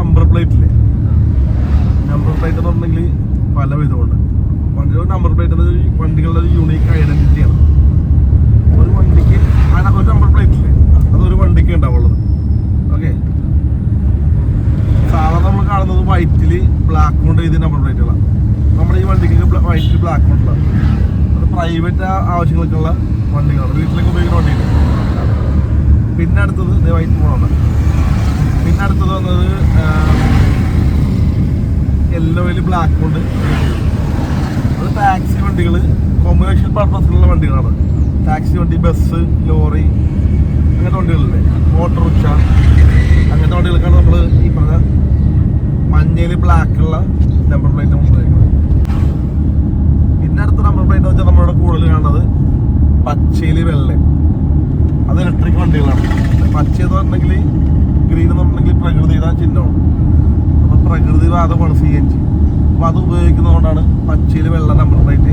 Number plate ഇല്ലേ? Number plate എന്ന് പറഞ്ഞെങ്കിൽ പല വിധമുണ്ട്. വണ്ടിയുടെ നമ്പർ പ്ലേറ്റ് എന്നത് വണ്ടികളുടെ ഒരു യൂണീക്ക് ഐഡന്റിറ്റിയാണ് ഒരു വണ്ടിക്ക് ഒരു നമ്പർ പ്ലേറ്റ് ഇല്ലേ? അതൊരു വണ്ടിക്ക് ഉണ്ടാവുള്ളത് ഓക്കെ സാധാരണ നമ്മൾ കാണുന്നത് വൈറ്റിൽ ബ്ലാക്ക് കൊണ്ട് എഴുതിയ നമ്പർ പ്ലേറ്റുകളാണ് നമ്മൾ ഈ വണ്ടിക്ക് വൈറ്റ് ബ്ലാക്ക് കൊണ്ടുള്ള അത് പ്രൈവറ്റ് ആവശ്യങ്ങൾക്കുള്ള വണ്ടികളാണ്. വീട്ടിലേക്ക് ഉപയോഗിക്കുന്ന വണ്ടികൾ പിന്നെ അടുത്തത് വൈറ്റ് പോണുണ്ട് പിന്നെ അടുത്തത് വന്നത് യെല്ലോയിൽ ബ്ലാക്ക് ഉണ്ട്. അത് ടാക്സി വണ്ടികൾ കൊമേഴ്ഷ്യൽ പർപ്പസിലുള്ള വണ്ടികളാണ്. ടാക്സി വണ്ടി ബസ് ലോറി അങ്ങനത്തെ വണ്ടികളില്ലേ? ഓട്ടോറിക്ഷ അങ്ങനത്തെ വണ്ടികൾക്കാണ് നമ്മൾ ഈ പറഞ്ഞ മഞ്ഞയിൽ ബ്ലാക്കുള്ള നമ്പർ പ്ലേറ്റ് നമ്മൾ ഉപയോഗിക്കുന്നത്. പിന്നെ അടുത്ത നമ്പർ പ്ലേറ്റ് വെച്ചാൽ നമ്മളിവിടെ കൂടുതൽ കാണുന്നത് പച്ചയിൽ വെള്ളം അത് ഇലക്ട്രിക് വണ്ടികളാണ്. പച്ച എന്ന് പറഞ്ഞെങ്കിൽ ഗ്രീൻ എന്ന് പറഞ്ഞെങ്കിൽ പ്രകൃതിയുടെ ചിഹ്നമാണ്. അപ്പൊ പ്രകൃതി വാദമാണ് സി എൻ ജി അപ്പൊ അത് ഉപയോഗിക്കുന്നതുകൊണ്ടാണ് പച്ചയിൽ വെള്ള നമ്പർ പ്ലേറ്റ്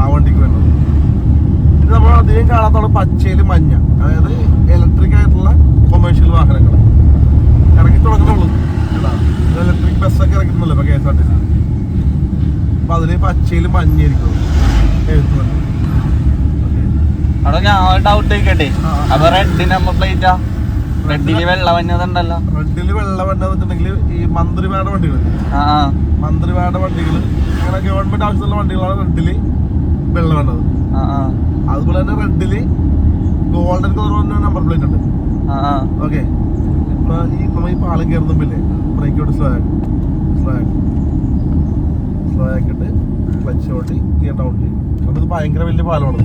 ആ വണ്ടിക്ക് വരുന്നത്. ഇത് നമ്മൾ അധികം കാണാത്തതാണ് പച്ചയിൽ മഞ്ഞ. അതായത് ഇലക്ട്രിക് ആയിട്ടുള്ള കൊമേഴ്ഷ്യൽ വാഹനങ്ങൾ ഇറങ്ങി തുടങ്ങുന്നുള്ളൂ. ഇലക്ട്രിക് ബസ്സൊക്കെ ഇറക്കുന്നുള്ളൂ ഇപ്പോൾ K S R T C അപ്പൊ അതിൽ പച്ചയിൽ മഞ്ഞായിരിക്കും. എഴുത്തുണ്ട് അവിടെ ഞാൻ ഡൗട്ട് ചോദിക്കട്ടെ. അപ്പൊ റെഡ് നമ്പർ പ്ലേറ്റാ റെഡിൽ വെള്ള വന്നതുണ്ടല്ലോ റെഡിൽ വെള്ള വന്നിട്ടുണ്ടെങ്കിൽ ഈ മന്ത്രിമാരുടെ വണ്ടികൾ മന്ത്രിമാരുടെ വണ്ടികൾ അങ്ങനെ ഗവൺമെന്റ് ആവശ്യമുള്ള വണ്ടികളാണ് റെഡിൽ വെള്ള ആ അതുപോലെ തന്നെ റെഡിൽ ഗോൾഡൻ കളർ വന്ന നമ്പർ പ്ലേറ്റ് ഉണ്ട്. ഓക്കെ ഇപ്പൊ ഈ നമ്മൾ ഈ പാലം കയറുന്നില്ലേ ബ്രേക്ക് ഔട്ട് സ്ലോ ആക്കും സ്ലോ ആക്കും സ്ലോ ആക്കിയിട്ട് ക്ലച്ച് ഓട്ടി ഗിയർ ഡൗൺ ചെയ്യും കാരണം ഇത് ഭയങ്കര വലിയ പാലമാണ്.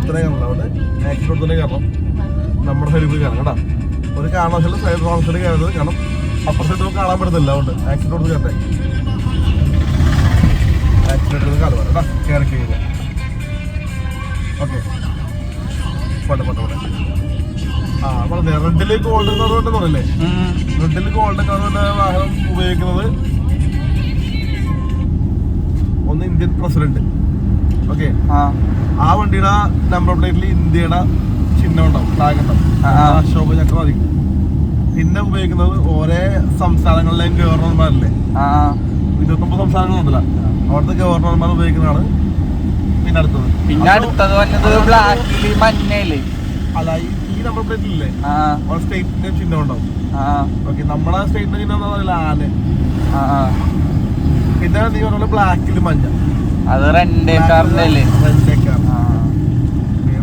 ഇത്രയും കാരണം അവിടെ ആക്സിഡന്റ് തന്നെ കാരണം നമ്മുടെ സൈഡിൽ കാരണം കേട്ടോ. ഒരു കാരണവശാലും സൈഡ് റോങ് സൈഡ് കയറുന്നത് കാരണം അപ്പർ സൈഡ് നമുക്ക് കാണാൻ പറ്റത്തില്ല. അതുകൊണ്ട് ആക്സിഡന്റ് കയറട്ടെ ആക്സിഡന്റ് കാലം കേട്ടോ കയറി കഴിഞ്ഞാൽ ഓക്കെ പോട്ടെ പോട്ടെ പോട്ടെ. ആ പറഞ്ഞേ റെഡിൽ ഗോൾഡൻ കളർ കൊണ്ട് ഉം. റെഡിൽ ഗോൾഡ് കളറിന്റെ വാഹനം ഉപയോഗിക്കുന്നത് ഒന്ന് ഇന്ത്യൻ പ്രസിഡന്റ്. ഓക്കെ ആ. ആ വണ്ടിയുടെ നമ്പർ പ്ലേറ്റിൽ ഇന്ത്യയുടെ ചിഹ്നം ഉണ്ടാവും ഫ്ലാഗ് ഉണ്ടാവും. അശോക ചക്രം അധികം പിന്നെ ഉപയോഗിക്കുന്നത് ഓരോ സംസ്ഥാനങ്ങളിലെയും ഗവർണർമാരല്ലേ. ഇരുപത്തൊമ്പത് സംസ്ഥാനങ്ങളുണ്ടല്ലോ അവിടുത്തെ ഗവർണർമാർ ഉപയോഗിക്കുന്നതാണ് പിന്നെ അടുത്തത്. പിന്നെ അടുത്തത് വന്നത് ബ്ലാക്കിൽ മഞ്ഞയിൽ. അല്ല ഈ- നമ്മുടെ ആ. അവിടെ സ്റ്റേറ്റിന്റെ ചിഹ്നം ഉണ്ടാവും. ഓക്കെ നമ്മുടെ സ്റ്റേറ്റിന്റെ ചിഹ്നം എന്താ ആന. പിന്നെ നീ പറഞ്ഞ ബ്ലാക്കിൽ മഞ്ഞ. അത് റെൻഡേ കാറിന്റെ റെന്റേക്കാർ ആ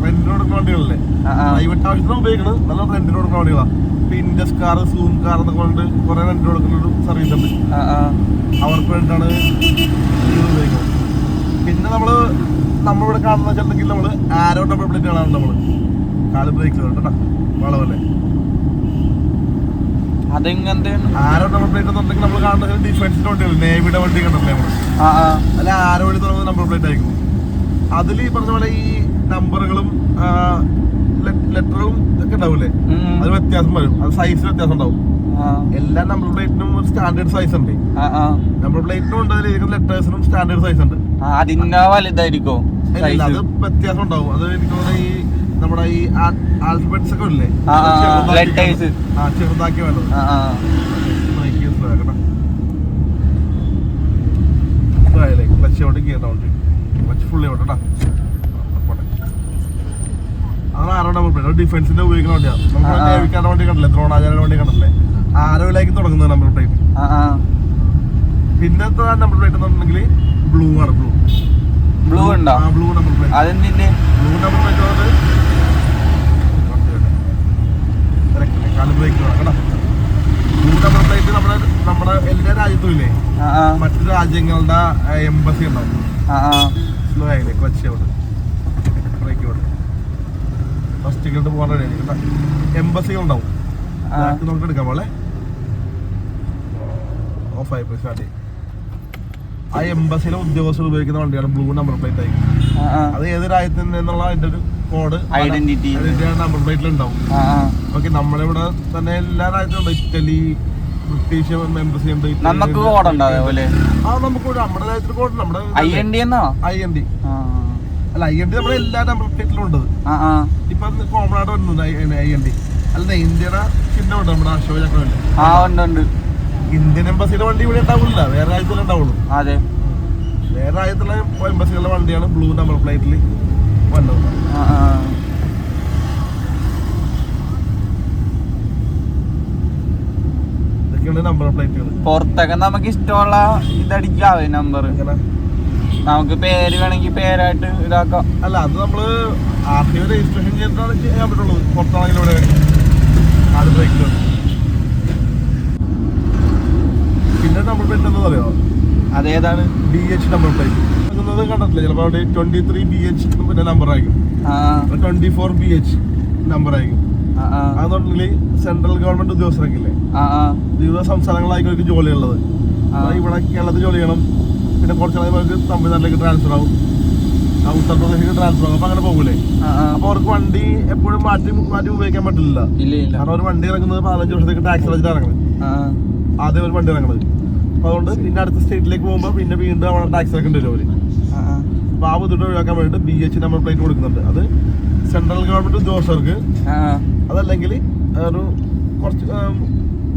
റെന്റിന് കൊടുക്കുന്ന വണ്ടികളല്ലേ പ്രൈവറ്റ് ആവശ്യത്തിന് ഉപയോഗിക്കുന്നത് നല്ല റെന്റിന് കൊടുക്കുന്ന വണ്ടികളാണ് ഇപ്പൊ ഇൻഡസ് കാർ സൂം കാർ എന്നൊക്കെ കൊണ്ട് കുറെ റെന്റിന് കൊടുക്കുന്ന ഒരു സർവീസ് ഉണ്ട്. അവർക്ക് വേണ്ടിയിട്ടാണ് ഉപയോഗിക്കുന്നത്. പിന്നെ നമ്മൾ നമ്മളിവിടെ കാണുന്ന വെച്ചിട്ടുണ്ടെങ്കിൽ നമ്മൾ ആരോ ഡബിൾ പ്ലേറ്റ് കാണാറുണ്ട് നമ്മൾ. കാൽ ബ്രേക്ക് കേട്ടോ. വളവല്ലേ അതെങ്ങനത്തെ? ആരോ ഡബിൾ പ്ലേറ്റ് എന്നുണ്ടെങ്കിൽ നമ്മൾ കാണുന്ന ഡിഫൻസിന്റെ വണ്ടികൾ നേവിയുടെ വണ്ടി കണ്ടല്ലേ നമ്മൾ അല്ല ആരോ വഴി തുടങ്ങുന്ന നമ്പർ പ്ലേറ്റ് ആയിരിക്കും. അതിൽ ഈ പറഞ്ഞ പോലെ ഈ നമ്പറുകളും ലെറ്ററുകളും ഒക്കെ ഉണ്ടാവില്ലേ. അത് വ്യത്യാസം വരും. അത് സൈസിൽ വ്യത്യാസം ഉണ്ടാവും. എല്ലാ നമ്പർ പ്ലേറ്റിനും ഒരു സ്റ്റാൻഡേർഡ് സൈസ് ഉണ്ട്. നമ്പർ പ്ലേറ്റിനും ഉണ്ട് അതിലിരിക്കുന്ന ലെറ്റേഴ്സിനും സ്റ്റാൻഡേർഡ് സൈസ് ഉണ്ട്. അതിന്റെ വലുതായിരിക്കോ അത് വ്യത്യാസം ഉണ്ടാവും. അത് എനിക്ക് ഈ നമ്മുടെ ഈ ആൽഫബറ്റ്സ് ഒക്കെ ഇല്ലേ? ചെറുതാക്കി വേണം വേണ്ടത്. ക്ലച്ച് ക്ലച്ച് ഫുള്ളി പോട്ടെ. അതാണ് ആരോ നമ്പർ പ്ലേറ്റ് ഡിഫൻസിന്റെ ഉപയോഗിക്കുന്ന വണ്ടിയാണ്. നമ്മൾ ആ, ആ. നേവിക്കാരുടെ വണ്ടി കണ്ടില്ലേ? ദ്രോണാചാര്യ വണ്ടി കണ്ടില്ലേ? ആരോയിലേക്ക് തുടങ്ങുന്നത് number plate number plate blue ആണ് ബ്ലൂ ബ്ലൂ ഉണ്ടോ? ആ ബ്ലൂ നമ്പർ പ്ലേറ്റ് അതെന്തിന്റെ ബ്ലൂ നമ്പർ പ്ലേറ്റ് വന്നത് കാൽ ബ്രേക്ക് കേട്ടോ ബ്ലൂ നമ്പർ പ്ലേറ്റ് നമ്മുടെ നമ്മുടെ എല്ലാ രാജ്യത്തും ഇല്ലേ? ആ ആ. മറ്റു രാജ്യങ്ങളുടെ എംബസി ഉണ്ടാവും. സ്ലോ ആയില്ലേ ക്ലച്ച് ഔട്ട് ബ്രേക്ക് ഔട്ട് ആയിരിക്കും കേട്ടോ എംബസികൾ ഉണ്ടാവും. നമുക്ക് എടുക്കാം പോലെ ഓഫ് ആയി പോയി സ്റ്റാർട്ട് ചെയ്യും. ആ എംബസിയിലെ ഉദ്യോഗസ്ഥർ ഉപയോഗിക്കുന്ന വണ്ടിയാണ് ബ്ലൂ നമ്പർ പ്ലേറ്റ് ആയി അത് ഏത് രാജ്യത്തിൽ നിന്നുള്ള അതിന്റെ ഒരു കോഡ് ഐഡന്റിറ്റി നമ്പർ പ്ലേറ്റിൽ ഉണ്ടാവും. ഓക്കെ നമ്മളിവിടെ തന്നെ എല്ലാ രാജ്യത്തും ഉണ്ട്. ഇറ്റലി ബ്രിട്ടീഷ് എംബസി ഉണ്ട്. നമുക്ക് ഉണ്ട്. കോടുണ്ടോ അതേപോലെ? ആ നമുക്ക് നമ്മുടെ രാജ്യത്തിന് കോഡ് നമ്മുടെ ഐ എൻ ഡി എന്നാ? ഐ എൻ ഡി അല്ല ഐ എൻ ഡി നമ്മുടെ എല്ലാ നമ്പർ പ്ലേറ്റിലും ഉണ്ട്. ഇപ്പൊ കോമൺ ആയിട്ട് വരുന്നുണ്ട് ഐ എൻ ഡി അല്ല ഇന്ത്യയുടെ ചിഹ്നമുണ്ട് നമ്മുടെ അശോക ചക്രമില്ല ആ ഉണ്ട് ഉണ്ട്. ഇന്ത്യൻ എംബസിയുടെ വണ്ടി ഇവിടെ ഉണ്ടാവില്ല വേറെ രാജ്യത്തിലേ ഉണ്ടാവുള്ളൂ. അതെ. വേറെ രാജ്യത്തുള്ള എംബസികളുടെ വണ്ടിയാണ് ബ്ലൂ നമ്പർ പ്ലേറ്റിൽ വന്നത്. ഇതൊക്കെയാണ് നമ്പർ പ്ലേറ്റുകൾ പുറത്തൊക്കെ നമുക്ക് ഇഷ്ടമുള്ള ഇതടിക്കാവേ നമ്പർ നമുക്ക് പേര് വേണമെങ്കിൽ പേരായിട്ട് ഇതാക്കാം. അല്ല അത് നമ്മൾ ആർ ടി രജിസ്ട്രേഷൻ ചെയ്തിട്ടാണ് ചെയ്യാൻ പറ്റുള്ളൂ. പുറത്താണെങ്കിലും ഇവിടെ ആട് ബ്രേക്കിൽ പിന്നെ നമ്പർ പ്ലേറ്റ് എന്താ പറയുക അതേതാണ് ബി എച്ച് നമ്പർ പ്ലേറ്റ് അത് കണ്ടിട്ടില്ല? ചിലപ്പോൾ അവിടെ ട്വന്റി ത്രീ ബി എച്ച് പിന്നെ നമ്പർ ആയിരിക്കും. Twenty four B H number ആയിരിക്കും. അതുകൊണ്ടെങ്കിൽ സെൻട്രൽ ഗവൺമെന്റ് ഉദ്യോഗസ്ഥരൊക്കെ ഇല്ലേ? വിവിധ സംസ്ഥാനങ്ങളായിരിക്കും ജോലി ആ. ഇവിടെ കേരളത്തിൽ ജോലി ചെയ്യണം. പിന്നെ കുറച്ച് നാളെ തമിഴ്നാട്ടിലേക്ക് ട്രാൻസ്ഫർ ആവും. ആ, ഉത്തർപ്രദേശിലേക്ക് ട്രാൻസ്ഫർ ആകും അപ്പൊ അങ്ങനെ പോകൂലേ? അപ്പൊ അവർക്ക് വണ്ടി എപ്പോഴും മാറ്റി മാറ്റി ഉപയോഗിക്കാൻ പറ്റില്ല. കാരണം ഒരു വണ്ടി ഇറങ്ങുന്നത് പതിനഞ്ച് വർഷത്തേക്ക് ടാക്സ് അടച്ചിട്ട് ഇറങ്ങുന്നത്. ആ ആദ്യം ഒരു വണ്ടി ഇറങ്ങണത് അപ്പൊ അതുകൊണ്ട് പിന്നെ അടുത്ത സ്റ്റേറ്റിലേക്ക് പോകുമ്പോൾ പിന്നെ വീണ്ടും അവിടെ ടാക്സ് ഇറക്കേണ്ടി വരും അവർ. അപ്പൊ ആ ബുദ്ധിമുട്ട് ഒഴിവാക്കാൻ വേണ്ടിട്ട് ബി എച്ച് നമ്പർ പ്ലേറ്റ് കൊടുക്കുന്നുണ്ട്. അത് സെൻട്രൽ ഗവൺമെന്റ് ഉദ്യോഗസ്ഥർക്ക് അതല്ലെങ്കിൽ ഒരു കുറച്ച്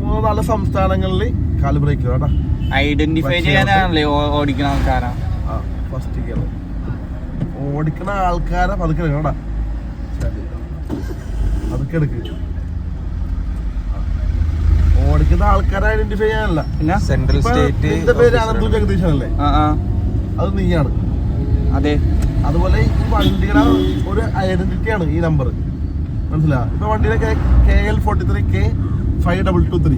മൂന്നോ നാല് സംസ്ഥാനങ്ങളിൽ കാൽ ബ്രേക്ക് കേട്ടോ. ഐഡന്റിഫൈ ചെയ്യാനാണല്ലേ ഓടിക്കുന്ന ആൾക്കാരാ? ആ ഫസ്റ്റ് ഓടിക്കണ ആൾക്കാരെ പതുക്കെ എടുക്കണ പതുക്കെ എടുക്ക്. ഓടിക്കുന്ന ആൾക്കാരെ ഐഡന്റിഫൈ ചെയ്യാനല്ല. പിന്നെ? സെൻട്രൽ സ്റ്റേറ്റ് നിന്റെ പേര് അനന്തു ജഗദീശനല്ലേ? ആ ആ. അത് നീയാണ്. അതെ. അതുപോലെ ഈ വണ്ടിയുടെ ഒരു ഐഡന്റിറ്റി ആണ് ഈ നമ്പർ മനസ്സിലാ ഇപ്പൊ വണ്ടിയുടെ K L forty three K five double two three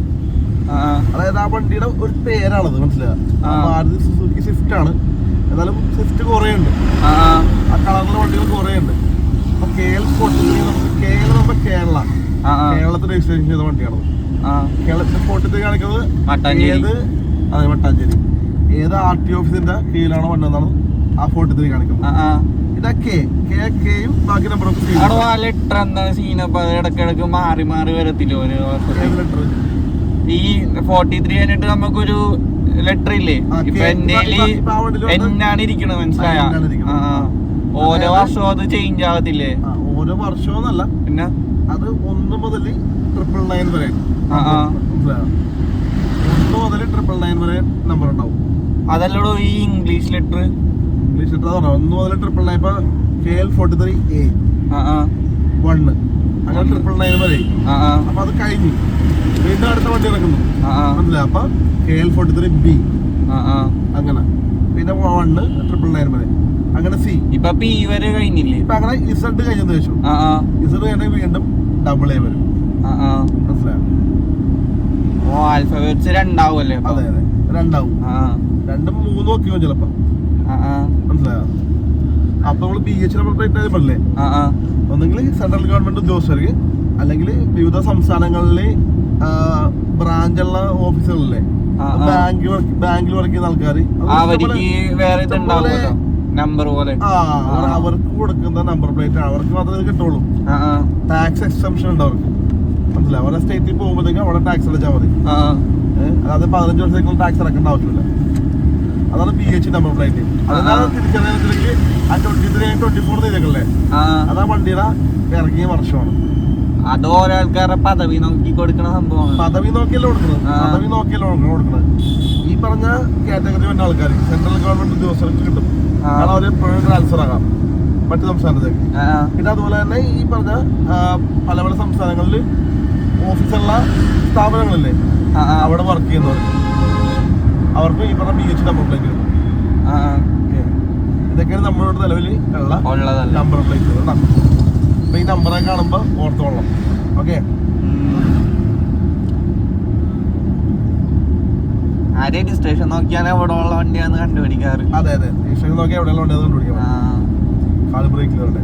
അതായത് ആ വണ്ടിയുടെ ഒരു പേരാണത് മനസ്സിലാ ആ. മാരുതി സുസുക്കി സ്വിഫ്റ്റ് ആണ്. എന്നാലും സ്വിഫ്റ്റ് കുറേ ഉണ്ട് ആ. കളറിലെ വണ്ടികൾ കുറേ ഉണ്ട് അപ്പൊ കെ എൽ ഫോർട്ടി ത്രീ നമുക്ക് കെ എൽ നമ്മുടെ കേരള. ആ കേരളത്തിൽ രജിസ്ട്രേഷൻ ചെയ്ത വണ്ടിയാണത് കേരളത്തിൽ ഫോർട്ടി ത്രീ കാണിക്കുന്നത്. ഏത്? അതെ മട്ടാഞ്ചേരി. ഏത് ആർ ടി ഓഫീസിന്റെ കീഴിലാണോ വന്നതെന്നാണ് ആ ഫോർട്ടി ത്രീ കാണിക്കുന്നത്. ആ ആ. ഇതാ കെ. കെ കെയും ബാക്കി ആ ലെറ്റർ എന്താണ് അത് ഇടക്കിടക്ക് മാറി മാറി വരത്തില്ല ഒരു വർഷത്തിൽ ഈ ഫോർട്ടി ത്രീ കഴിഞ്ഞിട്ട് നമുക്കൊരു ലെറ്റർ ഇല്ലേ? ഇപ്പൊ വണ്ടിയിൽ എന്നാണ് ഇരിക്കണത് മനസ്സിലായ. ഓരോ വർഷവും അത് ചേഞ്ച് ആവത്തില്ലേ? ഓരോ വർഷവും അല്ല പിന്നെ? അത് ഒന്ന് മുതൽ ട്രിപ്പിൾ നയൻ വരെ? ഒന്ന് മുതൽ ട്രിപ്പിൾ നയൻ വരെ നമ്പർ ഉണ്ടാവും. അതല്ലോ ഈ ഇംഗ്ലീഷ് ലെറ്റർ ഇംഗ്ലീഷ് ലെറ്റർ ഒന്ന് മുതൽ ട്രിപ്പിൾ നയൻ ഇപ്പൊ K L forty three A one അങ്ങനെ ട്രിപ്പിൾ നയൻ വരെ അപ്പൊ അത് കഴിഞ്ഞു വീണ്ടും അടുത്ത വണ്ടി ഇറക്കുന്നു. മനസ്സിലായി? അപ്പൊ K L forty three B അങ്ങനെ. പിന്നെ വണ്ണ് ട്രിപ്പിൾ നയൻ വരെ അങ്ങനെ സി ഇപ്പൊ പി വരെ കഴിഞ്ഞില്ലേ? ഇപ്പൊ അങ്ങനെ ഇസഡ് ആ ആ. ഇസഡ് കഴിഞ്ഞ വീണ്ടും ഡബിൾ എ വരും. മനസ്സിലായോ? ഓ ആൽഫബറ്റ്സ് അപ്പൊ? അതെ അതെ. രണ്ടാവും. രണ്ടും മൂന്നും ഒക്കെ ചിലപ്പോ. മനസ്സിലായോ? അപ്പൊ നമ്മൾ ബി എച്ച് പറഞ്ഞില്ലേ? ആ ആ. ഒന്നെങ്കിൽ സെൻട്രൽ ഗവൺമെന്റ് ഉദ്യോഗസ്ഥർക്ക് അല്ലെങ്കിൽ വിവിധ സംസ്ഥാനങ്ങളിലെ ബ്രാഞ്ചുള്ള ഓഫീസുകളിലെ. ബാങ്ക് ബാങ്കിൽ വർക്ക് ചെയ്യുന്ന ആൾക്കാർ നമ്പർ പോലെ. അവർക്ക് കൊടുക്കുന്ന നമ്പർ പ്ലേറ്റ് ആണ്. അവർക്ക് മാത്രമേ കിട്ടുള്ളൂ. ടാക്സ് എക്സംഷൻ ഉണ്ട് അവർക്ക്. മനസ്സിലായി? അവരുടെ സ്റ്റേറ്റിൽ പോകുമ്പോഴത്തേക്കും അവിടെ ടാക്സ് അടച്ചാൽ മതി. അതായത് പതിനഞ്ച് വർഷത്തേക്കുള്ള ടാക്സ് അടക്കേണ്ട ആവശ്യമില്ല. അതാണ് പി എച്ച് നമ്പർ പ്ലേറ്റ് അതാണ് തിരിച്ചറിയാൻ ആ ട്വന്റി ത്രീ ട്വന്റി ഫോർ ചെയ്തേക്കല്ലേ? അതാ വണ്ടിയുടെ ഇറങ്ങിയ വർഷമാണ്. അത് ഓരോ ആൾക്കാരുടെ പദവി നോക്കി കൊടുക്കണ സംഭവമാണ്. പദവി നോക്കിയല്ലേ കൊടുക്കുന്നത് പദവി നോക്കിയല്ലേ കൊടുക്കുന്നത് ഈ പറഞ്ഞ കാറ്റഗറി വന്ന ആൾക്കാർ സെൻട്രൽ ഗവൺമെന്റ് ഉദ്യോഗസ്ഥർക്ക് കിട്ടും. കാരണം അവർ എപ്പോഴും ട്രാൻസ്ഫർ ആകാം. മറ്റു സംസ്ഥാനത്തേക്ക്. പിന്നെ അതുപോലെ തന്നെ ഈ പറഞ്ഞ പല പല സംസ്ഥാനങ്ങളിൽ ഓഫീസുള്ള സ്ഥാപനങ്ങളില്ലേ. അവിടെ വർക്ക് ചെയ്യുന്നവർ അവർക്ക് ഈ പറഞ്ഞ പി എച്ച് നമ്പർ പ്ലേറ്റ് കിട്ടും. ഇതൊക്കെയാണ് നമ്മളോട് നിലവിൽ ഉള്ള നമ്പർ പ്ലേറ്റ് കേട്ടോ അപ്പൊ ഈ നമ്പറെ കാണുമ്പോൾ ഓർത്തോളം ഓക്കെ? സ്റ്റേഷൻ നോക്കിയാൽ എവിടെ ഉള്ള വണ്ടിയാന്ന് കണ്ടുപിടിക്കാറ്. അതെ അതെ. സ്റ്റേഷൻ നോക്കിയാൽ എവിടെയുള്ള വണ്ടിയാണ് കണ്ടുപിടിക്കാറ് കാൽ ബ്രേക്കിലുണ്ട്